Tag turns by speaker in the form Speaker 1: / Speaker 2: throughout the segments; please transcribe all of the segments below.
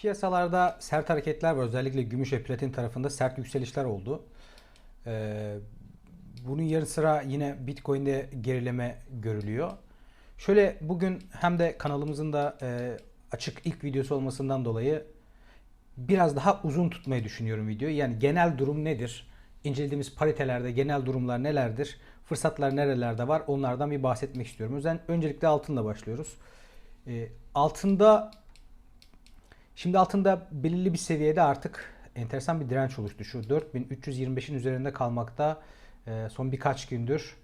Speaker 1: Piyasalarda sert hareketler var. Özellikle gümüş ve platin tarafında sert yükselişler oldu. Ee, bunun yanı sıra yine Bitcoin'de gerileme görülüyor. Şöyle bugün hem de kanalımızın da e, açık ilk videosu olmasından dolayı biraz daha uzun tutmayı düşünüyorum videoyu. Yani genel durum nedir? İncelediğimiz paritelerde genel durumlar nelerdir? Fırsatlar nerelerde var? Onlardan bir bahsetmek istiyorum. Özen, öncelikle altınla başlıyoruz. E, altında Şimdi altında belirli bir seviyede artık enteresan bir direnç oluştu. Şu 4325'in üzerinde kalmakta e, son birkaç gündür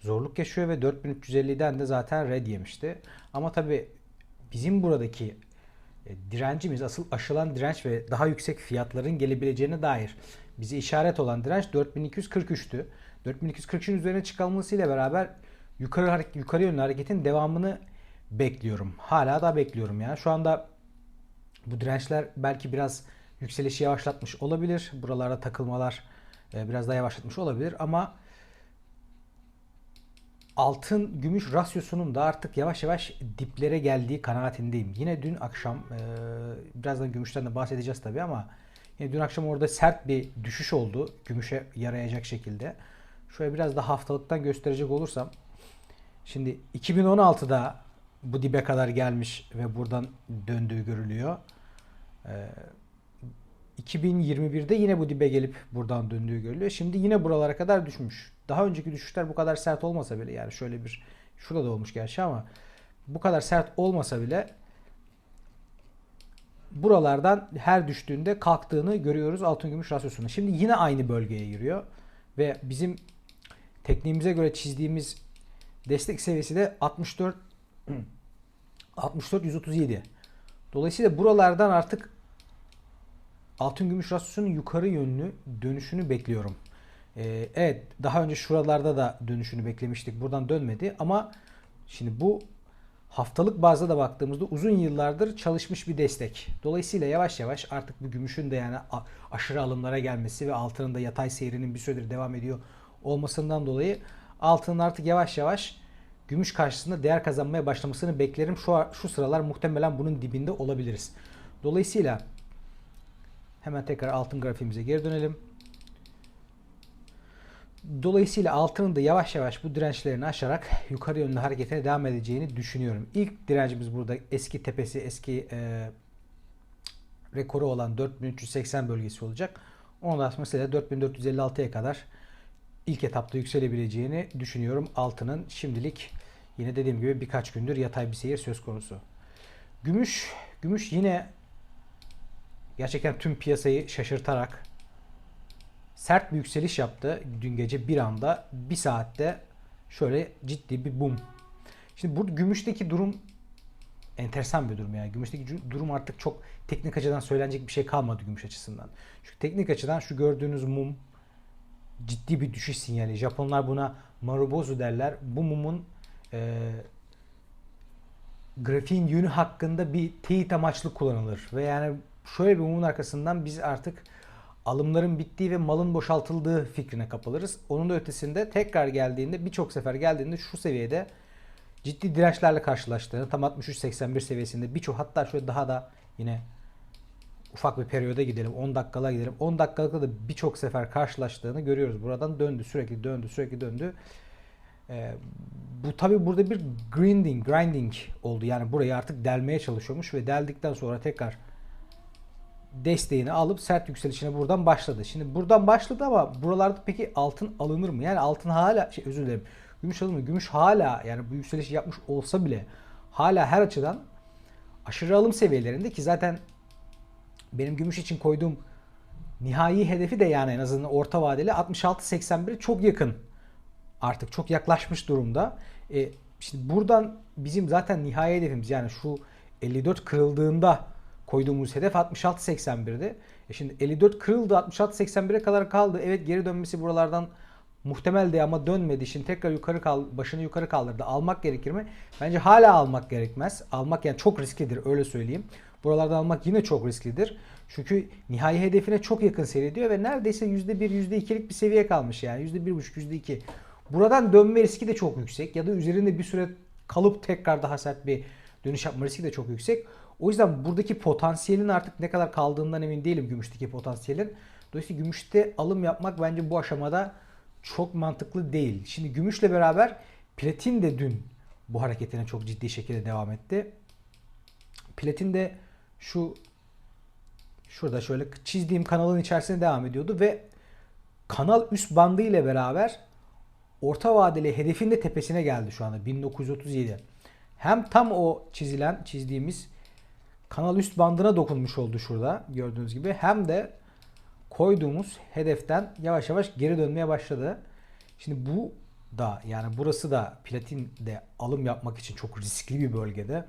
Speaker 1: zorluk yaşıyor ve 4350'den de zaten red yemişti. Ama tabi bizim buradaki e, direncimiz asıl aşılan direnç ve daha yüksek fiyatların gelebileceğine dair bize işaret olan direnç 4243'tü. 4243'ün üzerine çıkılmasıyla beraber yukarı yukarı yönlü hareketin devamını bekliyorum. Hala da bekliyorum yani. Şu anda bu dirençler belki biraz yükselişi yavaşlatmış olabilir. Buralarda takılmalar e, biraz daha yavaşlatmış olabilir ama altın gümüş rasyosunun da artık yavaş yavaş diplere geldiği kanaatindeyim. Yine dün akşam e, birazdan gümüşten de bahsedeceğiz tabi ama yine dün akşam orada sert bir düşüş oldu. Gümüşe yarayacak şekilde. Şöyle biraz da haftalıktan gösterecek olursam şimdi 2016'da bu dibe kadar gelmiş ve buradan döndüğü görülüyor. Ee, 2021'de yine bu dibe gelip buradan döndüğü görülüyor. Şimdi yine buralara kadar düşmüş. Daha önceki düşüşler bu kadar sert olmasa bile yani şöyle bir şurada da olmuş gerçi ama bu kadar sert olmasa bile buralardan her düştüğünde kalktığını görüyoruz altın gümüş rasyosunu. Şimdi yine aynı bölgeye giriyor ve bizim tekniğimize göre çizdiğimiz destek seviyesi de 64 64 137. Dolayısıyla buralardan artık altın gümüş rasyosunun yukarı yönlü dönüşünü bekliyorum. Ee, evet daha önce şuralarda da dönüşünü beklemiştik. Buradan dönmedi ama şimdi bu haftalık bazda da baktığımızda uzun yıllardır çalışmış bir destek. Dolayısıyla yavaş yavaş artık bu gümüşün de yani aşırı alımlara gelmesi ve altının da yatay seyrinin bir süredir devam ediyor olmasından dolayı altının artık yavaş yavaş gümüş karşısında değer kazanmaya başlamasını beklerim. Şu, şu sıralar muhtemelen bunun dibinde olabiliriz. Dolayısıyla hemen tekrar altın grafiğimize geri dönelim. Dolayısıyla altının da yavaş yavaş bu dirençlerini aşarak yukarı yönlü hareketine devam edeceğini düşünüyorum. İlk direncimiz burada eski tepesi, eski e, rekoru olan 4380 bölgesi olacak. Ondan sonra mesela 4456'ya kadar ilk etapta yükselebileceğini düşünüyorum. Altının şimdilik yine dediğim gibi birkaç gündür yatay bir seyir söz konusu. Gümüş, gümüş yine gerçekten tüm piyasayı şaşırtarak sert bir yükseliş yaptı dün gece bir anda bir saatte şöyle ciddi bir boom. Şimdi bu gümüşteki durum enteresan bir durum yani. Gümüşteki durum artık çok teknik açıdan söylenecek bir şey kalmadı gümüş açısından. Çünkü teknik açıdan şu gördüğünüz mum ciddi bir düşüş sinyali. Japonlar buna marubozu derler. Bu mumun e, grafiğin yönü hakkında bir teyit amaçlı kullanılır. Ve yani şöyle bir mumun arkasından biz artık alımların bittiği ve malın boşaltıldığı fikrine kapılırız. Onun da ötesinde tekrar geldiğinde birçok sefer geldiğinde şu seviyede ciddi dirençlerle karşılaştığını tam 63-81 seviyesinde birçok hatta şöyle daha da yine ufak bir periyoda gidelim. 10 dakikalığa gidelim. 10 dakikalıkta da birçok sefer karşılaştığını görüyoruz. Buradan döndü. Sürekli döndü. Sürekli döndü. Ee, bu tabi burada bir grinding, grinding oldu. Yani burayı artık delmeye çalışıyormuş ve deldikten sonra tekrar desteğini alıp sert yükselişine buradan başladı. Şimdi buradan başladı ama buralarda peki altın alınır mı? Yani altın hala şey özür dilerim. Gümüş alınır mı? Gümüş hala yani bu yükselişi yapmış olsa bile hala her açıdan aşırı alım seviyelerinde ki zaten benim gümüş için koyduğum nihai hedefi de yani en azından orta vadeli 66-81'e çok yakın. Artık çok yaklaşmış durumda. E, şimdi buradan bizim zaten nihai hedefimiz yani şu 54 kırıldığında koyduğumuz hedef 66-81'di. E şimdi 54 kırıldı 66-81'e kadar kaldı. Evet geri dönmesi buralardan muhtemeldi ama dönmedi. Şimdi tekrar yukarı kal başını yukarı kaldırdı. Almak gerekir mi? Bence hala almak gerekmez. Almak yani çok risklidir öyle söyleyeyim. Buralardan almak yine çok risklidir. Çünkü nihai hedefine çok yakın seyrediyor ve neredeyse %1, %2'lik bir seviye kalmış yani. %1,5, %2. Buradan dönme riski de çok yüksek ya da üzerinde bir süre kalıp tekrar daha sert bir dönüş yapma riski de çok yüksek. O yüzden buradaki potansiyelin artık ne kadar kaldığından emin değilim gümüşteki potansiyelin. Dolayısıyla gümüşte alım yapmak bence bu aşamada çok mantıklı değil. Şimdi gümüşle beraber platin de dün bu hareketine çok ciddi şekilde devam etti. Platin de şu şurada şöyle çizdiğim kanalın içerisinde devam ediyordu ve kanal üst bandı ile beraber orta vadeli hedefin de tepesine geldi şu anda 1937. Hem tam o çizilen çizdiğimiz kanal üst bandına dokunmuş oldu şurada gördüğünüz gibi hem de koyduğumuz hedeften yavaş yavaş geri dönmeye başladı. Şimdi bu da yani burası da platin de alım yapmak için çok riskli bir bölgede.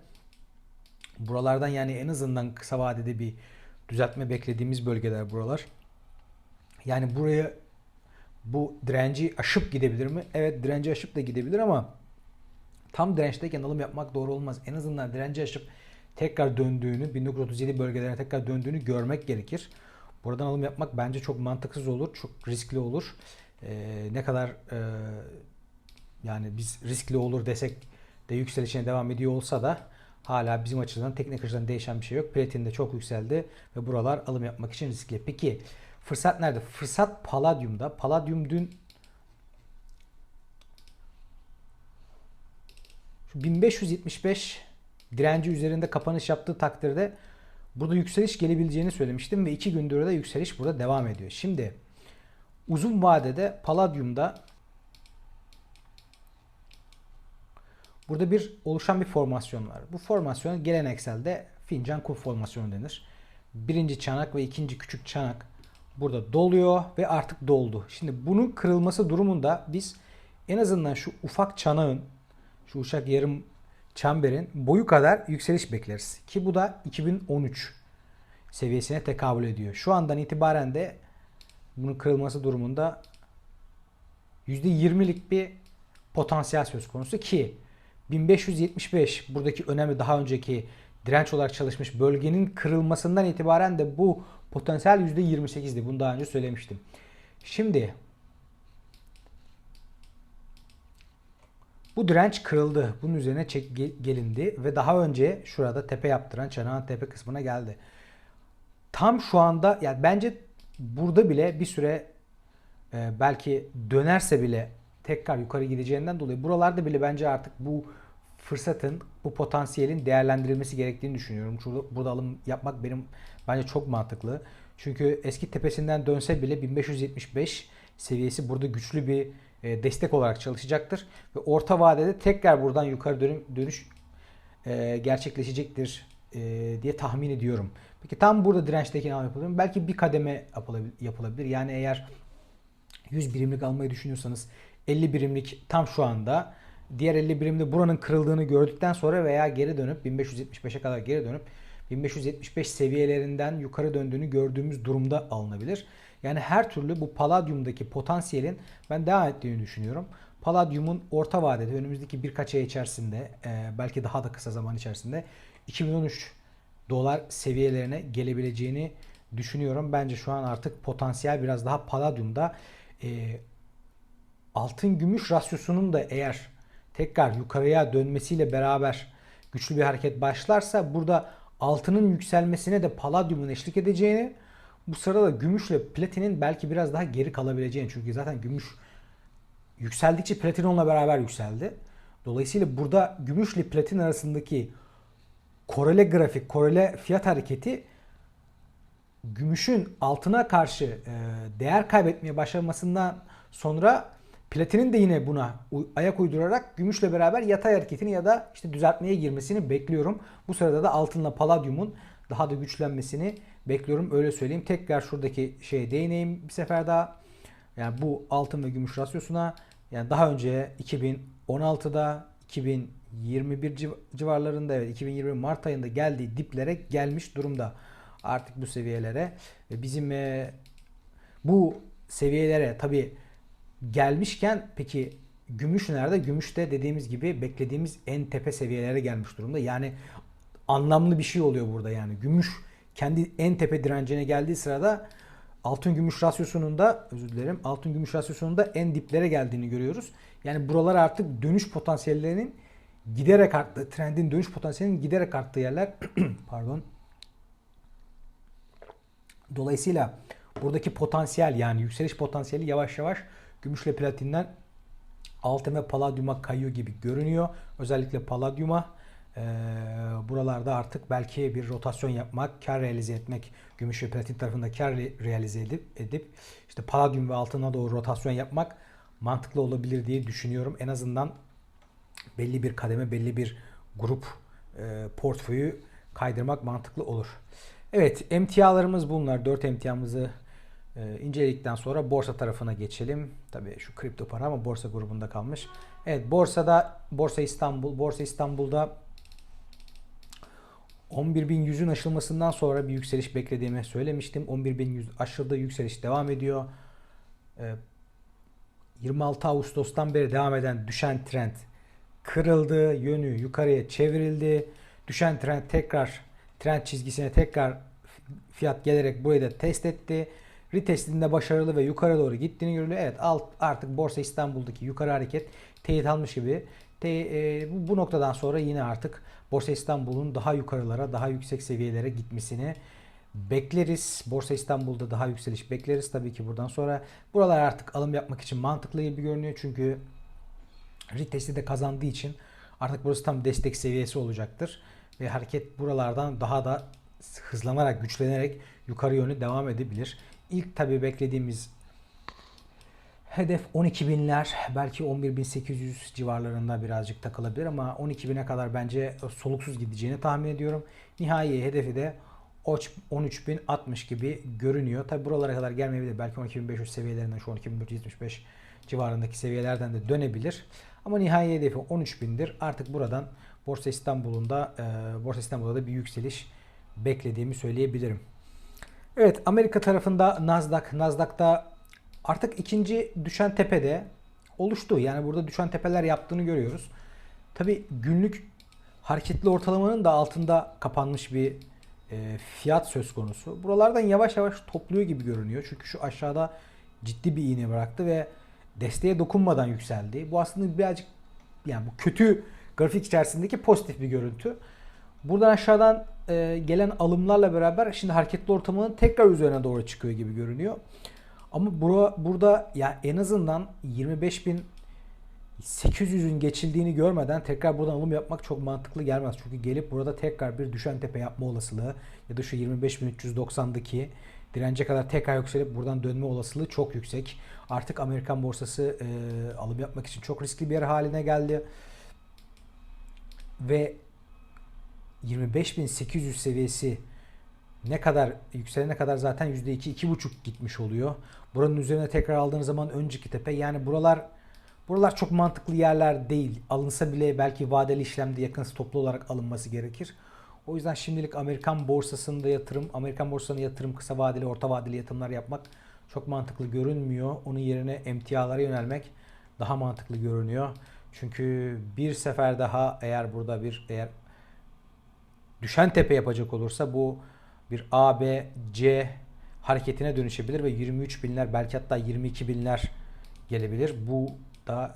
Speaker 1: Buralardan yani en azından kısa vadede bir düzeltme beklediğimiz bölgeler buralar. Yani buraya bu direnci aşıp gidebilir mi? Evet direnci aşıp da gidebilir ama tam dirençteyken alım yapmak doğru olmaz. En azından direnci aşıp tekrar döndüğünü, 1937 bölgelerine tekrar döndüğünü görmek gerekir. Buradan alım yapmak bence çok mantıksız olur, çok riskli olur. Ee, ne kadar e, yani biz riskli olur desek de yükselişine devam ediyor olsa da hala bizim açıdan teknik açıdan değişen bir şey yok. Platin de çok yükseldi ve buralar alım yapmak için riskli. Peki fırsat nerede? Fırsat Palladium'da. Palladium dün şu 1575 direnci üzerinde kapanış yaptığı takdirde burada yükseliş gelebileceğini söylemiştim ve iki gündür de yükseliş burada devam ediyor. Şimdi uzun vadede Palladium'da burada bir oluşan bir formasyon var. Bu formasyon gelenekselde fincan kup formasyonu denir. Birinci çanak ve ikinci küçük çanak burada doluyor ve artık doldu. Şimdi bunun kırılması durumunda biz en azından şu ufak çanağın şu uşak yarım çemberin boyu kadar yükseliş bekleriz. Ki bu da 2013 seviyesine tekabül ediyor. Şu andan itibaren de bunun kırılması durumunda %20'lik bir potansiyel söz konusu ki 1575 buradaki önemli daha önceki direnç olarak çalışmış bölgenin kırılmasından itibaren de bu potansiyel %28'di. Bunu daha önce söylemiştim. Şimdi bu direnç kırıldı. Bunun üzerine çek gelindi ve daha önce şurada tepe yaptıran çanağın tepe kısmına geldi. Tam şu anda yani bence burada bile bir süre e, belki dönerse bile tekrar yukarı gideceğinden dolayı buralarda bile bence artık bu fırsatın, bu potansiyelin değerlendirilmesi gerektiğini düşünüyorum. Şurada, burada alım yapmak benim bence çok mantıklı. Çünkü eski tepesinden dönse bile 1575 seviyesi burada güçlü bir destek olarak çalışacaktır. Ve orta vadede tekrar buradan yukarı dönüş e, gerçekleşecektir e, diye tahmin ediyorum. Peki tam burada dirençteki ne yapılır mı? Belki bir kademe yapılabilir. Yani eğer 100 birimlik almayı düşünüyorsanız 50 birimlik tam şu anda diğer 50 birimde buranın kırıldığını gördükten sonra veya geri dönüp 1575'e kadar geri dönüp 1575 seviyelerinden yukarı döndüğünü gördüğümüz durumda alınabilir. Yani her türlü bu paladyumdaki potansiyelin ben devam ettiğini düşünüyorum. Paladyumun orta vadede önümüzdeki birkaç ay içerisinde belki daha da kısa zaman içerisinde 2013 dolar seviyelerine gelebileceğini düşünüyorum. Bence şu an artık potansiyel biraz daha paladyumda e, altın gümüş rasyosunun da eğer tekrar yukarıya dönmesiyle beraber güçlü bir hareket başlarsa burada altının yükselmesine de paladyumun eşlik edeceğini bu sırada gümüşle platinin belki biraz daha geri kalabileceğini çünkü zaten gümüş yükseldikçe platin onunla beraber yükseldi. Dolayısıyla burada gümüşle platin arasındaki korele grafik, korele fiyat hareketi gümüşün altına karşı e, değer kaybetmeye başlamasından sonra platinin de yine buna ayak uydurarak gümüşle beraber yatay hareketini ya da işte düzeltmeye girmesini bekliyorum. Bu sırada da altınla paladyumun daha da güçlenmesini bekliyorum. Öyle söyleyeyim. Tekrar şuradaki şeye değineyim bir sefer daha. Yani bu altın ve gümüş rasyosuna yani daha önce 2016'da 2000 21 civarlarında evet 2020 Mart ayında geldiği diplere gelmiş durumda. Artık bu seviyelere bizim e, bu seviyelere tabi gelmişken peki gümüş nerede? Gümüş de dediğimiz gibi beklediğimiz en tepe seviyelere gelmiş durumda. Yani anlamlı bir şey oluyor burada yani. Gümüş kendi en tepe direncine geldiği sırada altın gümüş rasyosunun da özür dilerim altın gümüş rasyosunun da en diplere geldiğini görüyoruz. Yani buralar artık dönüş potansiyellerinin giderek arttı. Trendin dönüş potansiyelinin giderek arttığı yerler. Pardon. Dolayısıyla buradaki potansiyel yani yükseliş potansiyeli yavaş yavaş gümüşle platinden altın ve paladyuma kayıyor gibi görünüyor. Özellikle paladyuma e, buralarda artık belki bir rotasyon yapmak, kar realize etmek, gümüş ve platin tarafında kar re- realize edip, edip işte paladyum ve altına doğru rotasyon yapmak mantıklı olabilir diye düşünüyorum. En azından belli bir kademe, belli bir grup e, portföyü kaydırmak mantıklı olur. Evet, emtialarımız bunlar. 4 emtiamızı e, inceledikten sonra borsa tarafına geçelim. Tabii şu kripto para ama borsa grubunda kalmış. Evet, borsada Borsa İstanbul, Borsa İstanbul'da 11.100'ün aşılmasından sonra bir yükseliş beklediğimi söylemiştim. 11.100 aşıldı, yükseliş devam ediyor. E, 26 Ağustos'tan beri devam eden düşen trend kırıldı, yönü yukarıya çevrildi. Düşen trend tekrar trend çizgisine tekrar fiyat gelerek burayı da test etti. Retestinde başarılı ve yukarı doğru gittiğini görülüyor. Evet alt, artık Borsa İstanbul'daki yukarı hareket teyit almış gibi. Te, e, bu, bu noktadan sonra yine artık Borsa İstanbul'un daha yukarılara, daha yüksek seviyelere gitmesini bekleriz. Borsa İstanbul'da daha yükseliş bekleriz tabii ki buradan sonra. Buralar artık alım yapmak için mantıklı gibi görünüyor. Çünkü retesti de kazandığı için artık burası tam destek seviyesi olacaktır. Ve hareket buralardan daha da hızlanarak, güçlenerek yukarı yönü devam edebilir. İlk tabii beklediğimiz hedef 12 binler, belki 11.800 civarlarında birazcık takılabilir ama 12 bine kadar bence soluksuz gideceğini tahmin ediyorum. Nihai hedefi de 13.060 gibi görünüyor. Tabi buralara kadar gelmeyebilir. Belki 12.500 seviyelerinden şu 12.475 civarındaki seviyelerden de dönebilir. Ama nihai hedefi 13.000'dir. Artık buradan Borsa İstanbul'un da e, Borsa İstanbul'da da bir yükseliş beklediğimi söyleyebilirim. Evet Amerika tarafında Nasdaq, Nasdaq'ta artık ikinci düşen tepede oluştu. Yani burada düşen tepeler yaptığını görüyoruz. Tabi günlük hareketli ortalamanın da altında kapanmış bir e, fiyat söz konusu. Buralardan yavaş yavaş topluyor gibi görünüyor. Çünkü şu aşağıda ciddi bir iğne bıraktı ve desteğe dokunmadan yükseldi. Bu aslında birazcık yani bu kötü grafik içerisindeki pozitif bir görüntü. Buradan aşağıdan e, gelen alımlarla beraber şimdi hareketli ortamının tekrar üzerine doğru çıkıyor gibi görünüyor. Ama bura, burada ya en azından 25.800'ün geçildiğini görmeden tekrar buradan alım yapmak çok mantıklı gelmez. Çünkü gelip burada tekrar bir düşen tepe yapma olasılığı ya da şu 25.390'daki dirence kadar tekrar yükselip buradan dönme olasılığı çok yüksek. Artık Amerikan borsası e, alım yapmak için çok riskli bir yer haline geldi. Ve 25.800 seviyesi ne kadar yükselene kadar zaten %2 2,5 gitmiş oluyor. Buranın üzerine tekrar aldığınız zaman önceki tepe yani buralar buralar çok mantıklı yerler değil. Alınsa bile belki vadeli işlemde yakın stoplu olarak alınması gerekir. O yüzden şimdilik Amerikan borsasında yatırım, Amerikan borsasına yatırım, kısa vadeli, orta vadeli yatırımlar yapmak çok mantıklı görünmüyor. Onun yerine emtialara yönelmek daha mantıklı görünüyor. Çünkü bir sefer daha eğer burada bir eğer düşen tepe yapacak olursa bu bir A, B, C hareketine dönüşebilir ve 23 binler belki hatta 22 binler gelebilir. Bu da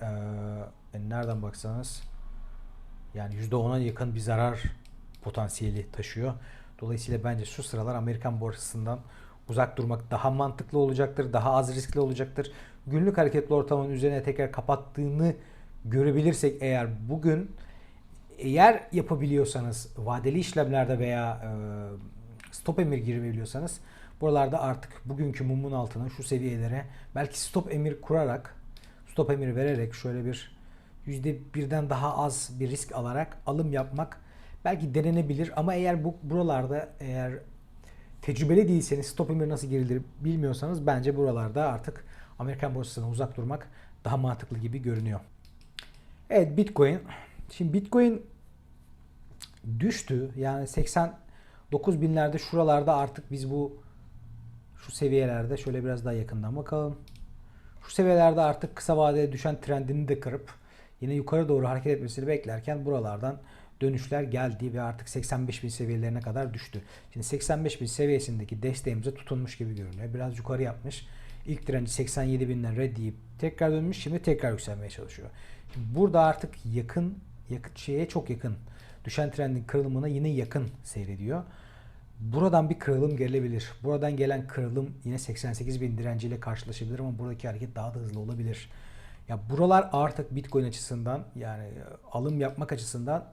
Speaker 1: e, nereden baksanız yani %10'a yakın bir zarar potansiyeli taşıyor. Dolayısıyla bence şu sıralar Amerikan borsasından uzak durmak daha mantıklı olacaktır. Daha az riskli olacaktır. Günlük hareketli ortamın üzerine tekrar kapattığını görebilirsek eğer bugün eğer yapabiliyorsanız vadeli işlemlerde veya e, stop emir girebiliyorsanız buralarda artık bugünkü mumun altına şu seviyelere belki stop emir kurarak stop emir vererek şöyle bir %1'den daha az bir risk alarak alım yapmak belki denenebilir ama eğer bu buralarda eğer tecrübeli değilseniz stop emir nasıl girilir bilmiyorsanız bence buralarda artık Amerikan borsasına uzak durmak daha mantıklı gibi görünüyor. Evet Bitcoin. Şimdi Bitcoin düştü. Yani 80 9000'lerde şuralarda artık biz bu şu seviyelerde şöyle biraz daha yakından bakalım. Şu seviyelerde artık kısa vadede düşen trendini de kırıp yine yukarı doğru hareket etmesini beklerken buralardan dönüşler geldi ve artık 85.000 seviyelerine kadar düştü. Şimdi 85.000 seviyesindeki desteğimize tutunmuş gibi görünüyor. Biraz yukarı yapmış. İlk direnci 87.000'den red deyip tekrar dönmüş. Şimdi tekrar yükselmeye çalışıyor. Şimdi burada artık yakın, yakın şeye çok yakın. Düşen trendin kırılımına yine yakın seyrediyor. Buradan bir kırılım gelebilir. Buradan gelen kırılım yine 88 bin direnciyle karşılaşabilir ama buradaki hareket daha da hızlı olabilir. Ya buralar artık Bitcoin açısından yani e, alım yapmak açısından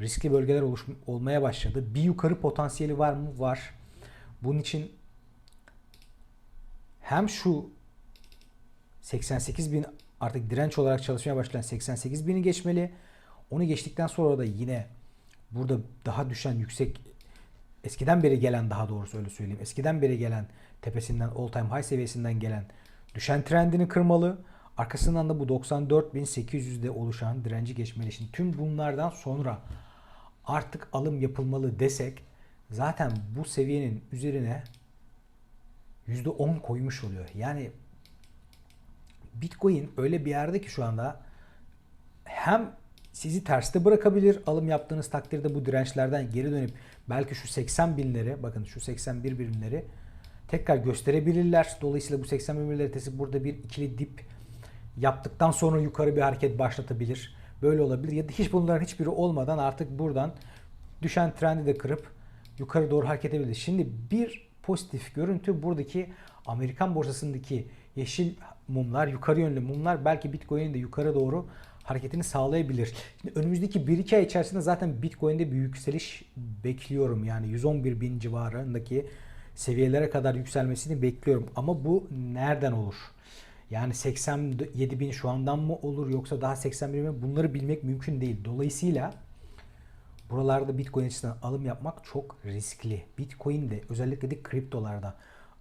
Speaker 1: riskli bölgeler oluş, olmaya başladı. Bir yukarı potansiyeli var mı? Var. Bunun için hem şu 88 bin artık direnç olarak çalışmaya başlayan 88 bini geçmeli. Onu geçtikten sonra da yine burada daha düşen yüksek eskiden beri gelen daha doğrusu öyle söyleyeyim. Eskiden beri gelen tepesinden all time high seviyesinden gelen düşen trendini kırmalı. Arkasından da bu 94.800'de oluşan direnci geçmeli. Şimdi tüm bunlardan sonra artık alım yapılmalı desek zaten bu seviyenin üzerine %10 koymuş oluyor. Yani Bitcoin öyle bir yerde ki şu anda hem sizi terste bırakabilir alım yaptığınız takdirde bu dirençlerden geri dönüp belki şu 80 binleri bakın şu 81 birimleri tekrar gösterebilirler. Dolayısıyla bu 81 binler ötesi burada bir ikili dip yaptıktan sonra yukarı bir hareket başlatabilir. Böyle olabilir. Ya da hiç bunların hiçbiri olmadan artık buradan düşen trendi de kırıp yukarı doğru hareket edebilir. Şimdi bir pozitif görüntü buradaki Amerikan borsasındaki yeşil mumlar, yukarı yönlü mumlar belki Bitcoin'in de yukarı doğru hareketini sağlayabilir. Şimdi önümüzdeki 1-2 ay içerisinde zaten Bitcoin'de bir yükseliş bekliyorum. Yani 111 bin civarındaki seviyelere kadar yükselmesini bekliyorum. Ama bu nereden olur? Yani 87 bin şu andan mı olur yoksa daha 81 bin? Bunları bilmek mümkün değil. Dolayısıyla buralarda Bitcoin açısından alım yapmak çok riskli. Bitcoin'de özellikle de kriptolarda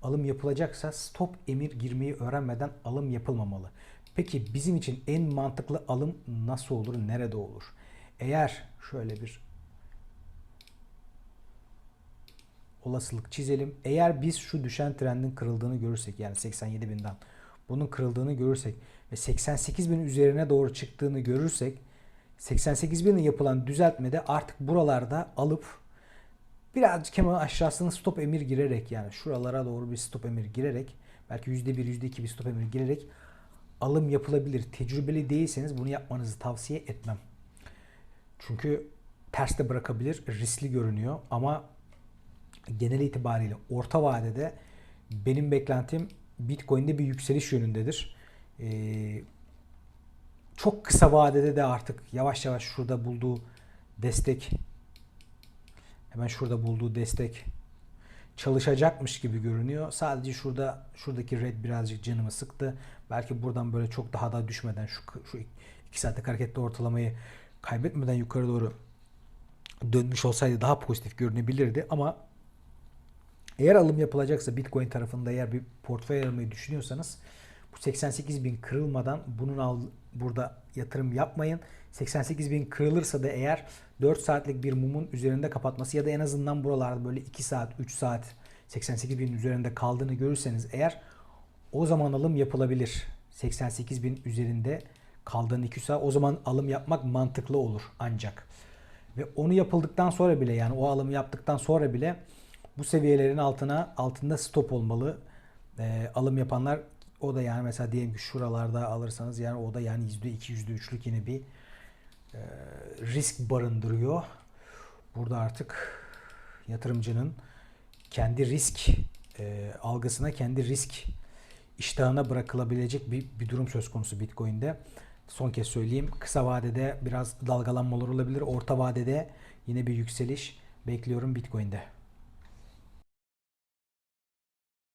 Speaker 1: alım yapılacaksa stop emir girmeyi öğrenmeden alım yapılmamalı. Peki bizim için en mantıklı alım nasıl olur, nerede olur? Eğer şöyle bir olasılık çizelim. Eğer biz şu düşen trendin kırıldığını görürsek yani 87 binden bunun kırıldığını görürsek ve 88 bin üzerine doğru çıktığını görürsek 88 binin yapılan düzeltmede artık buralarda alıp birazcık hemen aşağısına stop emir girerek yani şuralara doğru bir stop emir girerek belki %1 %2 bir stop emir girerek alım yapılabilir. Tecrübeli değilseniz bunu yapmanızı tavsiye etmem. Çünkü ters de bırakabilir. Riskli görünüyor ama genel itibariyle orta vadede benim beklentim Bitcoin'de bir yükseliş yönündedir. Ee, çok kısa vadede de artık yavaş yavaş şurada bulduğu destek hemen şurada bulduğu destek çalışacakmış gibi görünüyor. Sadece şurada şuradaki red birazcık canımı sıktı. Belki buradan böyle çok daha da düşmeden şu şu 2 saatlik hareketli ortalamayı kaybetmeden yukarı doğru dönmüş olsaydı daha pozitif görünebilirdi ama eğer alım yapılacaksa Bitcoin tarafında eğer bir portföy almayı düşünüyorsanız bu 88 bin kırılmadan bunun al, burada yatırım yapmayın. 88 bin kırılırsa da eğer 4 saatlik bir mumun üzerinde kapatması ya da en azından buralarda böyle 2 saat 3 saat 88 bin üzerinde kaldığını görürseniz eğer o zaman alım yapılabilir. 88 bin üzerinde kaldığını 2 saat o zaman alım yapmak mantıklı olur ancak. Ve onu yapıldıktan sonra bile yani o alımı yaptıktan sonra bile bu seviyelerin altına altında stop olmalı. E, alım yapanlar o da yani mesela diyelim ki şuralarda alırsanız yani o da yani %2 %3'lük yine bir risk barındırıyor. Burada artık yatırımcının kendi risk e, algısına, kendi risk iştahına bırakılabilecek bir, bir durum söz konusu Bitcoin'de. Son kez söyleyeyim. Kısa vadede biraz dalgalanmalar olabilir. Orta vadede yine bir yükseliş bekliyorum Bitcoin'de.